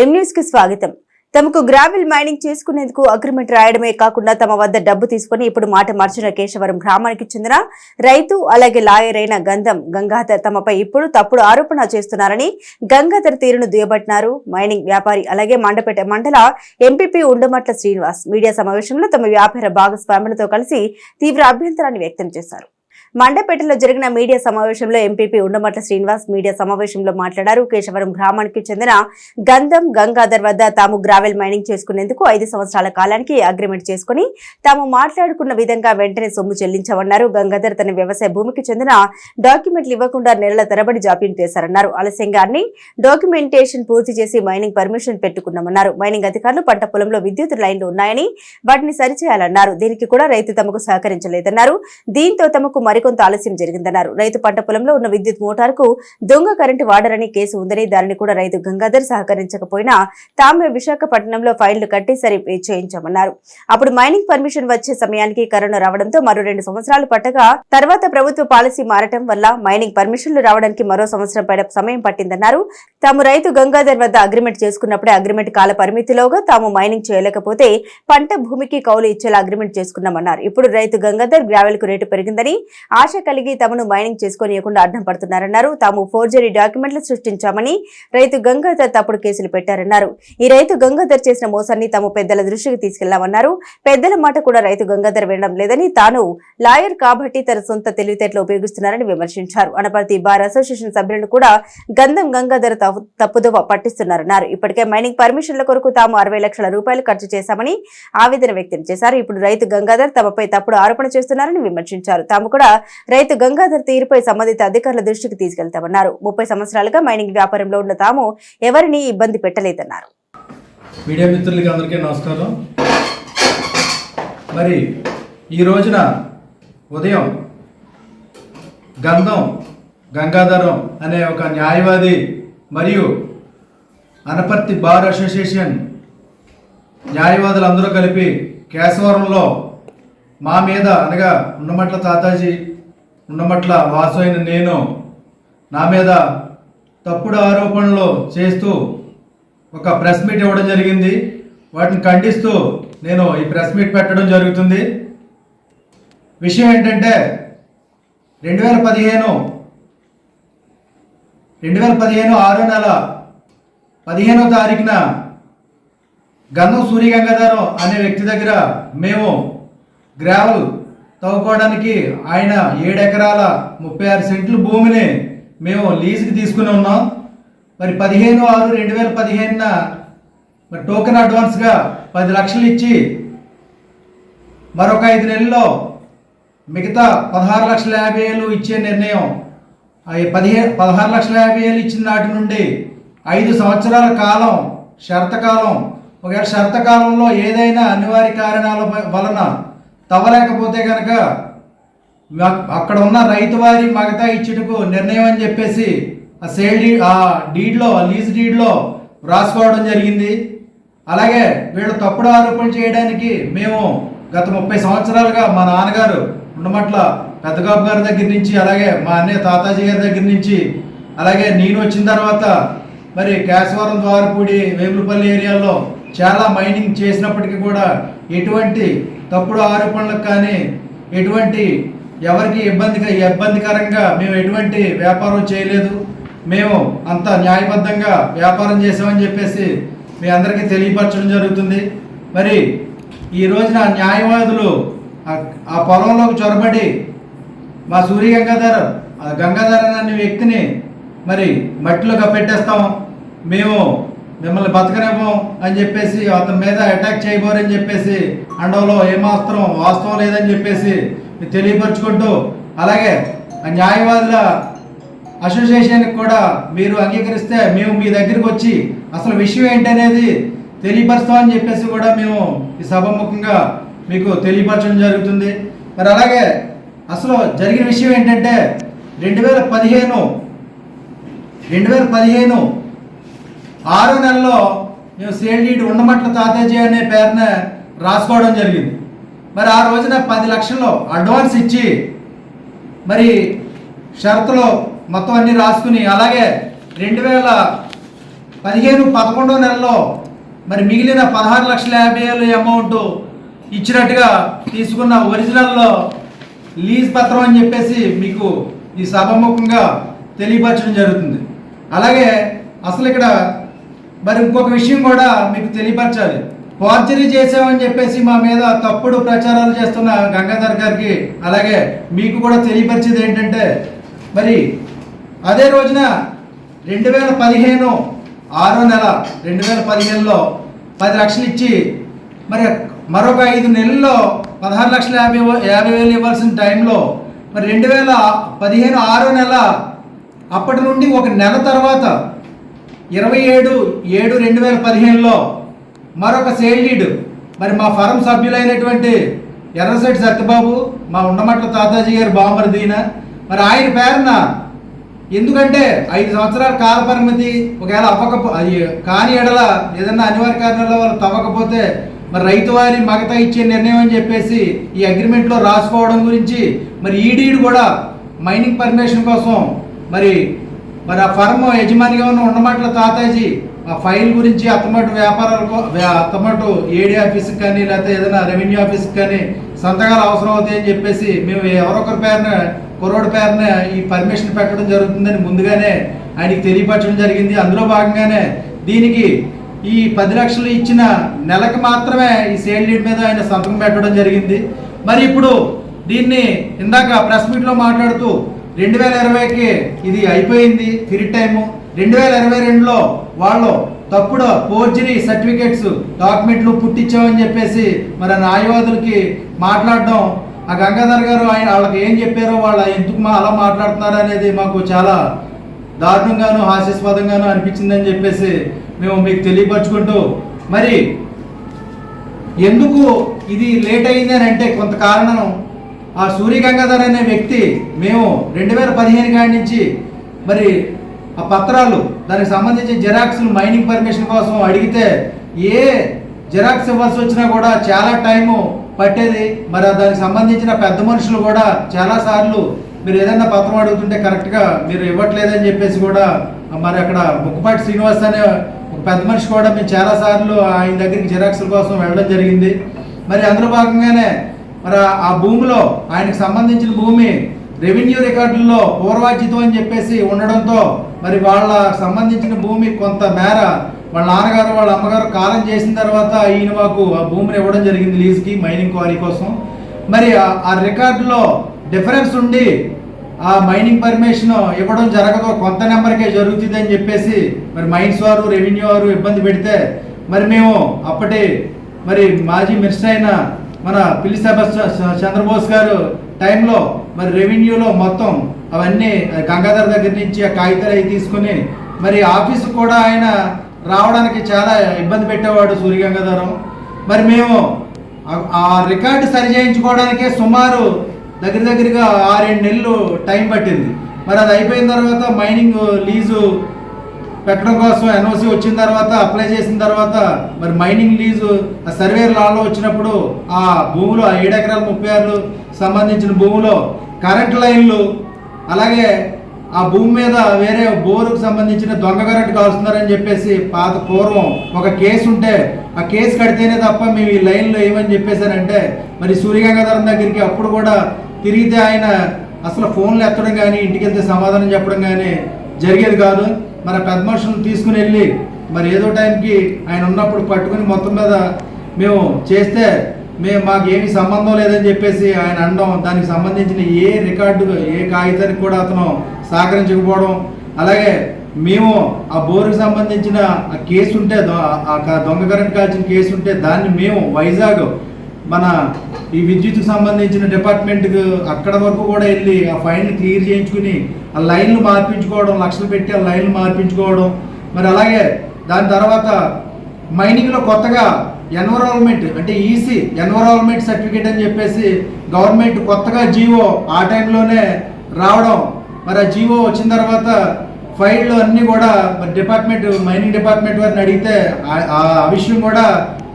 ఎం కి స్వాగతం. తమకు గ్రావెల్ మైనింగ్ చేసుకునేందుకు అగ్రిమెంట్ రాయడమే కాకుండా తమ వద్ద డబ్బు తీసుకుని ఇప్పుడు మాట మార్చిన కేశవరం గ్రామానికి చెందిన రైతు అలాగే లాయర్ అయిన గంధం గంగాధర్ తమపై ఇప్పుడు తప్పుడు ఆరోపణ చేస్తున్నారని గంగాధర్ తీరును దుయ్యబట్టినారు. మైనింగ్ వ్యాపారి అలాగే మండపేట మండల ఎంపీపీ ఉండమట్ల శ్రీనివాస్ మీడియా సమావేశంలో తమ వ్యాపార భాగస్వాములతో కలిసి తీవ్ర అభ్యంతరాన్ని వ్యక్తం చేశారు. మండపేటలో జరిగిన మీడియా సమావేశంలో ఎంపీపీ ఉండమట్ల శ్రీనివాస్ మీడియా సమావేశంలో మాట్లాడారు. కేశవరం గ్రామానికి చెందిన గంధం గంగాధర్ వద్ద తాము గ్రావెల్ మైనింగ్ చేసుకునేందుకు ఐదు సంవత్సరాల కాలానికి అగ్రిమెంట్ చేసుకుని తాము మాట్లాడుకున్న విధంగా వెంటనే సొమ్ము చెల్లించామన్నారు. గంగాధర్ తన వ్యవసాయ భూమికి చెందిన డాక్యుమెంట్లు ఇవ్వకుండా నెలల తరబడి జాప్యం చేశారన్నారు. ఆలస్యంగా అన్ని డాక్యుమెంటేషన్ పూర్తి చేసి మైనింగ్ పర్మిషన్ పెట్టుకున్నామన్నారు. మైనింగ్ అధికారులు పంట పొలంలో విద్యుత్ లైన్లు ఉన్నాయని వాటిని సరిచేయాలన్నారు. దీనికి కూడా రైతు తమకు సహకరించలేదన్నారు. దీంతో తమకు మరికొంత ఆలస్యం జరిగిందన్నారు. రైతు పంట పొలంలో ఉన్న విద్యుత్ మోటార్కు దొంగ కరెంటు వాడరని కేసు ఉందని దానిని కూడా రైతు గంగాధర్ సహకరించకపోయినా తామే విశాఖపట్నంలో ఫైళ్ళు కట్టి సరి చేయించామన్నారు. అప్పుడు మైనింగ్ పర్మిషన్ వచ్చే సమయానికి కరోనా రావడంతో మరో రెండు సంవత్సరాలు పట్టగా తర్వాత ప్రభుత్వ పాలసీ మారటం వల్ల మైనింగ్ పర్మిషన్లు రావడానికి మరో సంవత్సరం పైన సమయం పట్టిందన్నారు. తాము రైతు గంగాధర్ వద్ద అగ్రిమెంట్ చేసుకున్నప్పుడే అగ్రిమెంట్ కాల పరిమితిలోగా తాము మైనింగ్ చేయలేకపోతే పంట భూమికి కౌలు ఇచ్చేలా అగ్రిమెంట్ చేసుకున్నామన్నారు. ఇప్పుడు రైతు గంగాధర్ గ్రావెల్కు రేటు పెరిగిందని ఆశ కలిగి తమను మైనింగ్ చేసుకోనియకుండా అడ్డం పడుతున్నారన్నారు. తాము ఫోర్జరీ డాక్యుమెంట్లు సృష్టించామని రైతు గంగాధర్ తప్పుడు కేసులు పెట్టారన్నారు. ఈ రైతు గంగాధర్ చేసిన మోసాన్ని తాము పెద్దల దృష్టికి తీసుకెళ్ళామన్నారు. పెద్దల మాట కూడా రైతు గంగాధర్ వినడం లేదని తాను లాయర్ కాబట్టి తన సొంత తెలివితేటలు ఉపయోగిస్తున్నారని విమర్శించారు. అనపర్తి బార్ అసోసియేషన్ సభ్యులను కూడా గంధం గంగాధర్ తప్పు- తప్పుదోవ పట్టిస్తున్నారన్నారు. ఇప్పటికే మైనింగ్ పర్మిషన్ల కొరకు తాము అరవై లక్షల రూపాయలు ఖర్చు చేశామని ఆవేదన వ్యక్తం చేశారు. ఇప్పుడు రైతు గంగాధర్ తమపై తప్పుడు ఆరోపణ చేస్తున్నారని విమర్శించారు. తాము కూడా రైతు గంగాధర్ తీరుపై సంబంధిత అధికారుల దృష్టికి తీసుకెళ్తామన్నారు. ముప్పై సంవత్సరాలుగా మైనింగ్ వ్యాపారంలో ఉన్న తాము ఎవరిని ఇబ్బంది పెట్టలేదన్నారు. మీడియా మిత్రులకి అందరికీ నమస్కారం. మరి ఈ రోజున ఉదయం గంధం గంగాధరం అనే ఒక న్యాయవాది మరియు అనపర్తి బార్ అసోసియేషన్ న్యాయవాదులందరూ కలిపి కేశవరంలో మా మీద అనగా ఉన్నమట్ల తాతాజీ ఉన్నమట్ల వాసు అయిన నేను నా మీద తప్పుడు ఆరోపణలు చేస్తూ ఒక ప్రెస్ మీట్ ఇవ్వడం జరిగింది. వాటిని ఖండిస్తూ నేను ఈ ప్రెస్ మీట్ పెట్టడం జరుగుతుంది. విషయం ఏంటంటే రెండు వేల పదిహేను రెండు వేల పదిహేను ఆరో నెల పదిహేనో తారీఖున గంధం సూర్యగంగాధరం అనే వ్యక్తి దగ్గర మేము గ్రావెల్ తవ్వుకోవడానికి ఆయన ఏడు ఎకరాల ముప్పై ఆరు సెంట్లు భూమిని మేము లీజుకి తీసుకుని ఉన్నాం. మరి పదిహేను ఆరు రెండు వేల పదిహేనున మరి టోకెన్ అడ్వాన్స్గా పది లక్షలు ఇచ్చి మరొక ఐదు నెలల్లో మిగతా పదహారు లక్షల యాభై వేలు ఇచ్చే నిర్ణయం అవి పదిహే పదహారు లక్షల యాభై వేలు ఇచ్చిన నాటి నుండి ఐదు సంవత్సరాల కాలం షరతకాలం ఒకవేళ షరతకాలంలో ఏదైనా అనివార్య కారణాల వ- వలన తవ్వలేకపోతే కనుక అక్కడ ఉన్న రైతు వారి మగతా ఇచ్చుటకు నిర్ణయం అని చెప్పేసి ఆ సేల్ డీ ఆ డీడ్లో లీజ్ డీడ్లో రాసుకోవడం జరిగింది. అలాగే వీళ్ళు తప్పుడు ఆరోపణలు చేయడానికి మేము గత ముప్పై సంవత్సరాలుగా మా నాన్నగారు ఉండమట్ల పెద్దగాబు గారి దగ్గర నుంచి అలాగే మా అన్నయ్య తాతాజీ గారి దగ్గర నుంచి అలాగే నేను వచ్చిన తర్వాత మరి కేశవరం ద్వారపూడి వేములపల్లి ఏరియాలో చాలా మైనింగ్ చేసినప్పటికీ కూడా ఎటువంటి తప్పుడు ఆరోపణలకు కానీ ఎటువంటి ఎవరికి ఇబ్బందిగా ఇబ్బందికరంగా మేము ఎటువంటి వ్యాపారం చేయలేదు. మేము అంత న్యాయబద్ధంగా వ్యాపారం చేసామని చెప్పేసి మీ అందరికీ తెలియపరచడం జరుగుతుంది. మరి ఈ రోజున న్యాయవాదులు ఆ- పొలంలోకి చొరబడి మా సూర్య గంగాధర్ ఆ గంగాధర్ అనే వ్యక్తిని మరి మట్టిలో కప్పెట్టేస్తాం. మేము మిమ్మల్ని బతకనేమో అని చెప్పేసి అతని మీద అటాక్ చేయబోరని చెప్పేసి అండవలో ఏమాత్రం వాస్తవం లేదని చెప్పేసి తెలియపరుచుకుంటూ అలాగే ఆ న్యాయవాదుల అసోసియేషన్కి కూడా మీరు అంగీకరిస్తే మేము మీ దగ్గరికి వచ్చి అసలు విషయం ఏంటనేది తెలియపరుస్తామని చెప్పేసి కూడా మేము ఈ సభముఖంగా మీకు తెలియపరచడం జరుగుతుంది. మరి అలాగే అసలు జరిగిన విషయం ఏంటంటే రెండు వేల పదిహేను రెండు వేల పదిహేను ఆరో నెలల్లో మేము సేల్ ఉండమట్ల తాతేజీ అనే పేరున రాసుకోవడం జరిగింది. మరి ఆ రోజున పది లక్షలు అడ్వాన్స్ ఇచ్చి మరి షరతులు మొత్తం అన్ని రాసుకుని అలాగే రెండు వేల పదిహేను పదకొండో నెలలో మరి మిగిలిన పదహారు లక్షల యాభై వేలు అమౌంట్ ఇచ్చినట్టుగా తీసుకున్న ఒరిజినల్లో లీజ్ పత్రం అని చెప్పేసి మీకు ఈ సభాముఖంగా తెలియపరచడం జరుగుతుంది. అలాగే అసలు ఇక్కడ మరి ఇంకొక విషయం కూడా మీకు తెలియపరచాలి. ఫార్జరీ చేసామని చెప్పేసి మా మీద తప్పుడు ప్రచారాలు చేస్తున్న గంగాధర్ గారికి అలాగే మీకు కూడా తెలియపరిచేది ఏంటంటే మరి అదే రోజున రెండు వేల పదిహేను ఆరో నెల రెండు వేల పదిహేనులో పది లక్షలు ఇచ్చి మరి మరొక ఐదు నెలల్లో పదహారు లక్షల యాభై యాభై వేలు ఇవ్వాల్సిన టైంలో మరి రెండు వేల పదిహేను ఆరో నెల అప్పటి నుండి ఒక నెల తర్వాత ఇరవై ఏడు ఏడు రెండు వేల పదిహేనులో మరొక సేల్ లీడ్ మరి మా ఫరం సభ్యులైనటువంటి ఎర్రశెట్టి సత్యబాబు మా ఉండమట్ల తాతాజీ గారు బామర్దీన మరి ఆయన పేరున ఎందుకంటే ఐదు సంవత్సరాల కాల పరిమితి ఒకవేళ అవ్వకపో అది కాని ఎడల ఏదన్నా అనివార్య కారణాల వాళ్ళు తవ్వకపోతే మరి రైతు వారి మగత ఇచ్చే నిర్ణయం అని చెప్పేసి ఈ అగ్రిమెంట్లో రాసుకోవడం గురించి మరి ఈడీడు కూడా మైనింగ్ పర్మిషన్ కోసం మరి మరి ఆ ఫర్మ్ యజమానిగా ఉన్న ఉండమాటల తాతాజీ ఆ ఫైల్ గురించి అత్తమటు వ్యాపారాలకు అత్తమాటు అత్తమటు ఏడీ ఆఫీస్కి కానీ లేకపోతే ఏదైనా రెవెన్యూ ఆఫీస్కి కానీ సంతకాలు అవసరం అవుతాయని చెప్పేసి మేము ఎవరొకరి పేరున కుర్రోడి పేరున ఈ పర్మిషన్ పెట్టడం జరుగుతుందని ముందుగానే ఆయనకి తెలియపరచడం జరిగింది. అందులో భాగంగానే దీనికి ఈ పది లక్షలు ఇచ్చిన నెలకు మాత్రమే ఈ సేల్ లీడ్ మీద ఆయన సంతకం పెట్టడం జరిగింది. మరి ఇప్పుడు దీన్ని ఇందాక ప్రెస్ మీట్లో మాట్లాడుతూ రెండు వేల ఇరవైకి ఇది అయిపోయింది పీరియడ్ టైము. రెండు వేల ఇరవై రెండులో వాళ్ళు తప్పుడు ఫోర్జరీ సర్టిఫికేట్స్ డాక్యుమెంట్లు పుట్టించామని చెప్పేసి మరి న్యాయవాదులకి మాట్లాడడం ఆ గంగాధర్ గారు ఆయన వాళ్ళకి ఏం చెప్పారో వాళ్ళు ఎందుకు మా అలా మాట్లాడుతున్నారు అనేది మాకు చాలా దారుణంగాను హాస్యాస్పదంగాను అనిపించిందని చెప్పేసి మేము మీకు తెలియపరచుకుంటూ మరి ఎందుకు ఇది లేట్ అయింది అని అంటే కొంత కారణం ఆ సూర్య గంగాధర్ అనే వ్యక్తి మేము రెండు వేల పదిహేను కాడి నుంచి మరి ఆ పత్రాలు దానికి సంబంధించి జిరాక్స్లు మైనింగ్ పర్మిషన్ కోసం అడిగితే ఏ జిరాక్స్ ఇవ్వాల్సి వచ్చినా కూడా చాలా టైము పట్టేది. మరి దానికి సంబంధించిన పెద్ద మనుషులు కూడా చాలా సార్లు మీరు ఏదైనా పత్రం అడుగుతుంటే కరెక్ట్గా మీరు ఇవ్వట్లేదని చెప్పేసి కూడా మరి అక్కడ ముక్కుపాటి శ్రీనివాస్ అనే ఒక పెద్ద మనిషి కూడా మేము చాలా సార్లు ఆయన దగ్గరికి జిరాక్స్ల కోసం వెళ్ళడం జరిగింది. మరి అందులో భాగంగానే మరి ఆ- భూమిలో ఆయనకు సంబంధించిన భూమి రెవెన్యూ రికార్డుల్లో పూర్వార్జితం అని చెప్పేసి ఉండడంతో మరి వాళ్ళ సంబంధించిన భూమి కొంత మేర వాళ్ళ నాన్నగారు వాళ్ళ అమ్మగారు కాలం చేసిన తర్వాత ఈయన మాకు ఆ భూమిని ఇవ్వడం జరిగింది లీజ్కి మైనింగ్ క్వారీ కోసం. మరి ఆ- ఆ రికార్డులో డిఫరెన్స్ ఉండి ఆ మైనింగ్ పర్మిషన్ ఇవ్వడం జరగదు కొంత నెంబర్కే జరుగుతుంది అని చెప్పేసి మరి మైన్స్ వారు రెవెన్యూ వారు ఇబ్బంది పెడితే మరి మేము అప్పటి మరి మాజీ మినిస్టర్ అయిన మన పిల్లి సభ చంద్రబోస్ గారు టైంలో మరి రెవెన్యూలో మొత్తం అవన్నీ గంగాధర్ దగ్గర నుంచి ఆ కాగితాలు అవి తీసుకుని మరి ఆఫీసు కూడా ఆయన రావడానికి చాలా ఇబ్బంది పెట్టేవాడు సూర్య గంగాధరం. మరి మేము ఆ- ఆ రికార్డు సరి చేయించుకోవడానికే సుమారు దగ్గర దగ్గరగా ఆరేడు నెలలు టైం పట్టింది. మరి అది అయిపోయిన తర్వాత మైనింగ్ లీజు పెట్టడం కోసం ఎన్ఓసి వచ్చిన తర్వాత అప్లై చేసిన తర్వాత మరి మైనింగ్ లీజు ఆ సర్వేర్ లాలో వచ్చినప్పుడు ఆ భూమిలో ఆ ఏడు ఎకరాల ముప్పై ఆరు సంబంధించిన భూమిలో కరెంట్ లైన్లు అలాగే ఆ భూమి మీద వేరే బోరుకు సంబంధించిన దొంగ కరెంట్ కాల్స్తున్నారని చెప్పేసి పాత పూర్వం ఒక కేసు ఉంటే ఆ కేసు కడితేనే తప్ప మేము ఈ లైన్లో ఏమని చెప్పేశారంటే మరి సూర్యగంగాధరం దగ్గరికి అప్పుడు కూడా తిరిగితే ఆయన అసలు ఫోన్లు ఎత్తడం కానీ ఇంటికి వెళ్తే సమాధానం చెప్పడం కానీ జరిగేది కాదు. మన పెద్ద మనుషులను తీసుకుని వెళ్ళి మరి ఏదో టైంకి ఆయన ఉన్నప్పుడు పట్టుకుని మొత్తం మీద మేము చేస్తే మేము మాకు ఏమీ సంబంధం లేదని చెప్పేసి ఆయన అనడం దానికి సంబంధించిన ఏ రికార్డు ఏ కాగితానికి కూడా అతను సహకరించకపోవడం అలాగే మేము ఆ బోరుకు సంబంధించిన ఆ కేసు ఉంటే దొ- దొంగ కరెంట్ కాల్చిన కేసు ఉంటే దాన్ని మేము వైజాగ్ మన ఈ విద్యుత్కు సంబంధించిన డిపార్ట్మెంట్కి అక్కడ వరకు కూడా వెళ్ళి ఆ ఫైల్ని క్లియర్ చేయించుకుని ఆ లైన్లు మార్పించుకోవడం లక్షలు పెట్టి ఆ లైన్లు మార్పించుకోవడం. మరి అలాగే దాని తర్వాత మైనింగ్లో కొత్తగా ఎన్వరాల్మెంట్ అంటే ఈసీ ఎన్వరాల్మెంట్ సర్టిఫికేట్ అని చెప్పేసి గవర్నమెంట్ కొత్తగా జీవో ఆ టైంలోనే రావడం. మరి ఆ జీవో వచ్చిన తర్వాత ఫైళ్ళు అన్నీ కూడా మరి డిపార్ట్మెంట్ మైనింగ్ డిపార్ట్మెంట్ వారిని అడిగితే ఆ- ఆ విషయం కూడా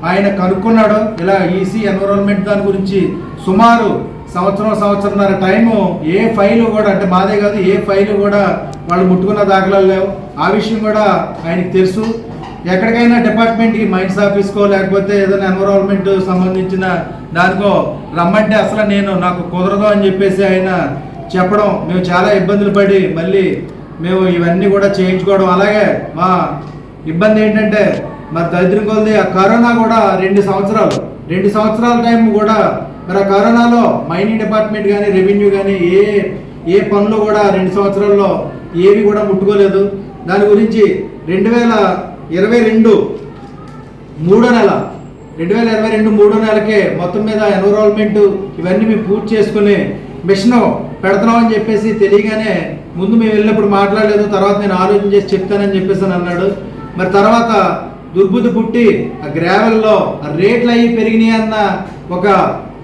ఆయన కనుక్కున్నాడు. ఇలా ఈసీ ఎన్విరాన్మెంట్ దాని గురించి సుమారు సంవత్సరం సంవత్సరంన్నర టైము ఏ ఫైలు కూడా అంటే మాదే కాదు ఏ ఫైలు కూడా వాళ్ళు ముట్టుకున్న దాఖలాలు లేవు. ఆ విషయం కూడా ఆయనకి తెలుసు. ఎక్కడికైనా డిపార్ట్మెంట్కి మైన్స్ ఆఫీస్కో లేకపోతే ఏదైనా ఎన్విరాన్మెంట్ సంబంధించిన దానికో రమ్మంటే అసలు నేను నాకు కుదరదు అని చెప్పేసి ఆయన చెప్పడం మేము చాలా ఇబ్బందులు పడి మళ్ళీ మేము ఇవన్నీ కూడా చేయించుకోవడం. అలాగే మా ఇబ్బంది ఏంటంటే మరి దరిద్రం కొలది ఆ కరోనా కూడా రెండు సంవత్సరాలు. రెండు సంవత్సరాల టైం కూడా మరి ఆ కరోనాలో మైనింగ్ డిపార్ట్మెంట్ కానీ రెవెన్యూ కానీ ఏ ఏ పనులు కూడా రెండు సంవత్సరాల్లో ఏవి కూడా ముట్టుకోలేదు. దాని గురించి రెండు వేల ఇరవై రెండు మూడో నెల రెండు వేల ఇరవై రెండు మూడో నెలకే మొత్తం మీద ఎన్విరాన్మెంట్ ఇవన్నీ మేము పూర్తి చేసుకుని మిషన్ పెడుతున్నామని చెప్పేసి తెలియగానే ముందు మేము వెళ్ళినప్పుడు మాట్లాడలేదు. తర్వాత నేను ఆలోచన చేసి చెప్తానని చెప్పేసి అన్నాడు. మరి తర్వాత దుర్బుద్ధి పుట్టి ఆ గ్రావెల్లో ఆ రేట్లు అయ్యి పెరిగినాయి అన్న ఒక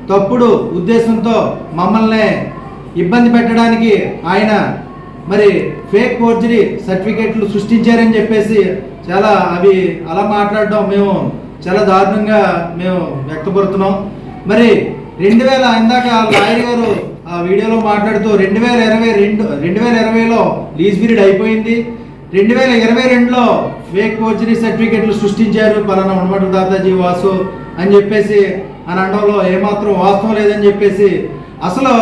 తప్పుడు ఉద్దేశంతో మమ్మల్ని ఇబ్బంది పెట్టడానికి ఆయన మరి ఫేక్ ఫోర్జరీ సర్టిఫికేట్లు సృష్టించారని చెప్పేసి చాలా అవి అలా మాట్లాడడం మేము చాలా దారుణంగా మేము వ్యక్తపడుతున్నాం మరి రెండు వేల ఇందాక లాయర్ గారు ఆ వీడియోలో మాట్లాడుతూ రెండు వేల ఇరవై రెండు రెండు వేల ఇరవైలో లీజ్ పీరియడ్ అయిపోయింది. రెండు వేల ఇరవై రెండులో ఫేక్ ఫోర్జరీ సర్టిఫికెట్లు సృష్టించారు పలానా ఉండమట దాదాజీ వాసు అని చెప్పేసి అని అనడంలో ఏమాత్రం వాస్తవం లేదని చెప్పేసి. అసలు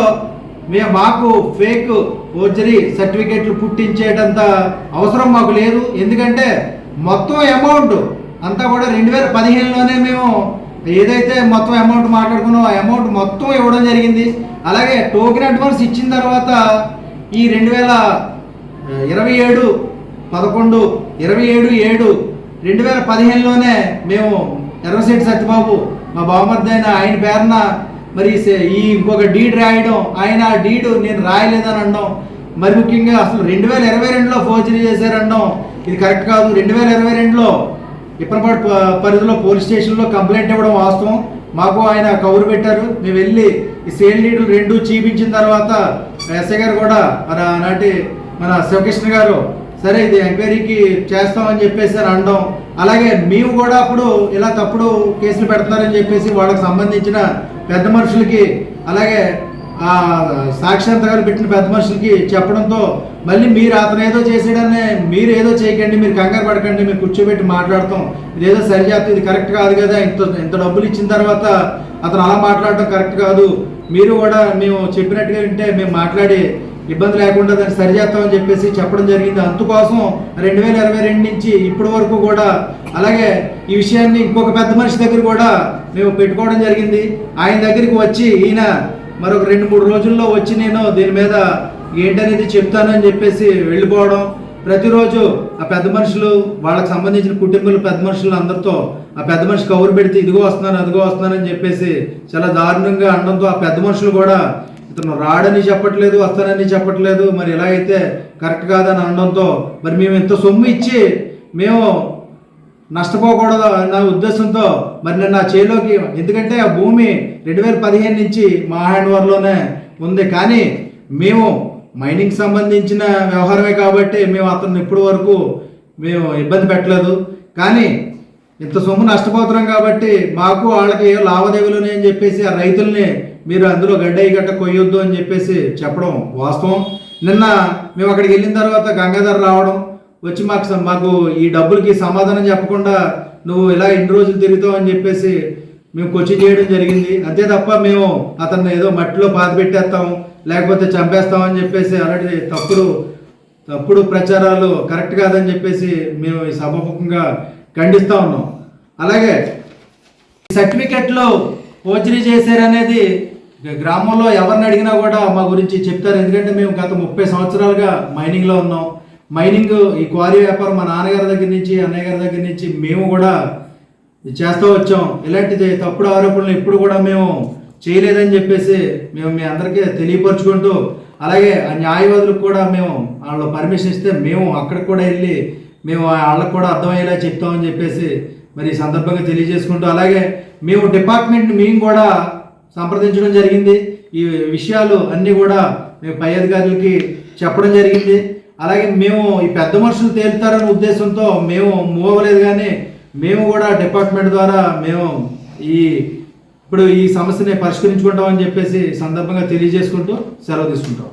మేము మాకు ఫేక్ ఫోర్జరీ సర్టిఫికెట్లు పుట్టించేటంత అవసరం మాకు లేదు. ఎందుకంటే మొత్తం అమౌంట్ అంతా కూడా రెండు వేల పదిహేనులోనే మేము ఏదైతే మొత్తం అమౌంట్ మాట్లాడుకున్నామో ఆ అమౌంట్ మొత్తం ఇవ్వడం జరిగింది. అలాగే టోకెన్ అడ్వాన్స్ ఇచ్చిన తర్వాత ఈ రెండు వేల ఇరవై ఏడు పదకొండు ఇరవై ఏడు ఏడు. రెండు వేల పదిహేనులోనే మేము ఎర్రశెట్టి సత్యబాబు మా బావమర్ది అయిన ఆయన పేరున మరి ఈ ఇంకొక డీడ్ రాయడం ఆయన ఆ డీడ్ నేను రాయలేదని అనడం మరి ముఖ్యంగా అసలు రెండు వేల ఇరవై రెండులో ఫోర్జరీ చేశారనడం ఇది కరెక్ట్ కాదు. రెండు వేల ఇరవై రెండులో ఇప్పటిపాటు ప- పరిధిలో పోలీస్ స్టేషన్లో కంప్లైంట్ ఇవ్వడం వాస్తవం. మాకు ఆయన కౌరు పెట్టారు. మేము వెళ్ళి ఈ సేల్ డీడ్లు రెండు చూపించిన తర్వాత ఎస్ఐ గారు కూడా మన నాటి మన శివకృష్ణ గారు సరే ఇది ఎంక్వైరీకి చేస్తామని చెప్పేసి అనడం. అలాగే మేము కూడా అప్పుడు ఇలా తప్పుడు కేసులు పెడుతున్నారని చెప్పేసి వాళ్ళకి సంబంధించిన పెద్ద మనుషులకి అలాగే ఆ సాక్షాంతకాలు పెట్టిన పెద్ద మనుషులకి చెప్పడంతో మళ్ళీ మీరు అతను ఏదో చేసాడని మీరు ఏదో చేయకండి మీరు కంగారు పడకండి మీరు కూర్చోబెట్టి మాట్లాడతాం. ఇదేదో సరి చేస్తే ఇది కరెక్ట్ కాదు కదా ఇంత ఇంత డబ్బులు ఇచ్చిన తర్వాత అతను అలా మాట్లాడటం కరెక్ట్ కాదు. మీరు కూడా మేము చెప్పినట్టుగా వింటే మేము మాట్లాడి ఇబ్బంది లేకుండా దాన్ని సరిచేస్తామని చెప్పేసి చెప్పడం జరిగింది. అందుకోసం రెండు వేల ఇరవై రెండు నుంచి ఇప్పటి వరకు కూడా అలాగే ఈ విషయాన్ని ఇంకొక పెద్ద మనిషి దగ్గర కూడా మేము పెట్టుకోవడం జరిగింది. ఆయన దగ్గరికి వచ్చి ఈయన మరొక రెండు మూడు రోజుల్లో వచ్చి నేను దీని మీద ఏంటనేది చెప్తానని చెప్పేసి వెళ్ళిపోవడం. ప్రతిరోజు ఆ పెద్ద మనుషులు వాళ్ళకి సంబంధించిన కుటుంబాలు పెద్ద మనుషులు అందరితో ఆ పెద్ద మనిషి కౌరు పెడితే ఇదిగో వస్తున్నాను అదిగో వస్తున్నానని చెప్పేసి చాలా దారుణంగా అనడంతో ఆ పెద్ద మనుషులు కూడా ఇతను రాడని చెప్పట్లేదు వస్తానని చెప్పట్లేదు. మరి ఎలా అయితే కరెక్ట్ కాదని అనడంతో మరి మేము ఇంత సొమ్ము ఇచ్చి మేము నష్టపోకూడదు నా ఉద్దేశంతో మరి నేను నా చేలోకి ఎందుకంటే ఆ భూమి రెండు వేల పదిహేను నుంచి మా హ్యాండ్ ఓవర్లోనే ఉంది. కానీ మేము మైనింగ్ సంబంధించిన వ్యవహారమే కాబట్టి మేము అతను ఇప్పటి వరకు మేము ఇబ్బంది పెట్టలేదు. కానీ ఇంత సొమ్ము నష్టపోతున్నాం కాబట్టి మాకు వాళ్ళకి ఏ లావాదేవీలు అని చెప్పేసి ఆ రైతుల్ని మీరు అందులో గడ్డయి గట్ట కొయ్యొద్దు అని చెప్పేసి చెప్పడం వాస్తవం. నిన్న మేము అక్కడికి వెళ్ళిన తర్వాత గంగాధర్ రావడం వచ్చి మాకు మాకు ఈ డబ్బులకి సమాధానం చెప్పకుండా నువ్వు ఇలా ఇన్ని రోజులు తిరుగుతావు అని చెప్పేసి మేము కొచ్చి చేయడం జరిగింది. అంతే తప్ప మేము అతన్ని ఏదో మట్టిలో బాధ పెట్టేస్తాము లేకపోతే చంపేస్తామని చెప్పేసి అలాంటి తప్పుడు తప్పుడు ప్రచారాలు కరెక్ట్ కాదని చెప్పేసి మేము ఈ సభముఖంగా ఖండిస్తూ ఉన్నాం. అలాగే ఈ పోచరీ చేశారనేది గ్రామంలో ఎవరిని అడిగినా కూడా మా గురించి చెప్తారు. ఎందుకంటే మేము గత ముప్పై సంవత్సరాలుగా మైనింగ్లో ఉన్నాం. మైనింగ్ ఈ క్వారీ వ్యాపారం మా నాన్నగారి దగ్గర నుంచి అన్నయ్య గారి దగ్గర నుంచి మేము కూడా చేస్తూ వచ్చాం. ఇలాంటిది తప్పుడు ఆరోపణలు ఎప్పుడు కూడా మేము చేయలేదని చెప్పేసి మేము మీ అందరికీ తెలియపరుచుకుంటూ అలాగే ఆ న్యాయవాదులకు కూడా మేము వాళ్ళు పర్మిషన్ ఇస్తే మేము అక్కడికి కూడా వెళ్ళి మేము వాళ్ళకు కూడా అర్థమయ్యేలా చెప్తామని చెప్పేసి మరి సందర్భంగా తెలియజేసుకుంటూ అలాగే మేము డిపార్ట్మెంట్ మేము కూడా సంప్రదించడం జరిగింది. ఈ విషయాలు అన్నీ కూడా మేము పై అధికారులకి చెప్పడం జరిగింది. అలాగే మేము ఈ పెద్ద మనుషులు తేలుతారనే ఉద్దేశంతో మేము మూవ్ అవ్వలేదు కానీ మేము కూడా డిపార్ట్మెంట్ ద్వారా మేము ఈ ఇప్పుడు ఈ సమస్యని పరిష్కరించుకుంటామని చెప్పేసి సందర్భంగా తెలియజేసుకుంటూ సెలవు తీసుకుంటాం.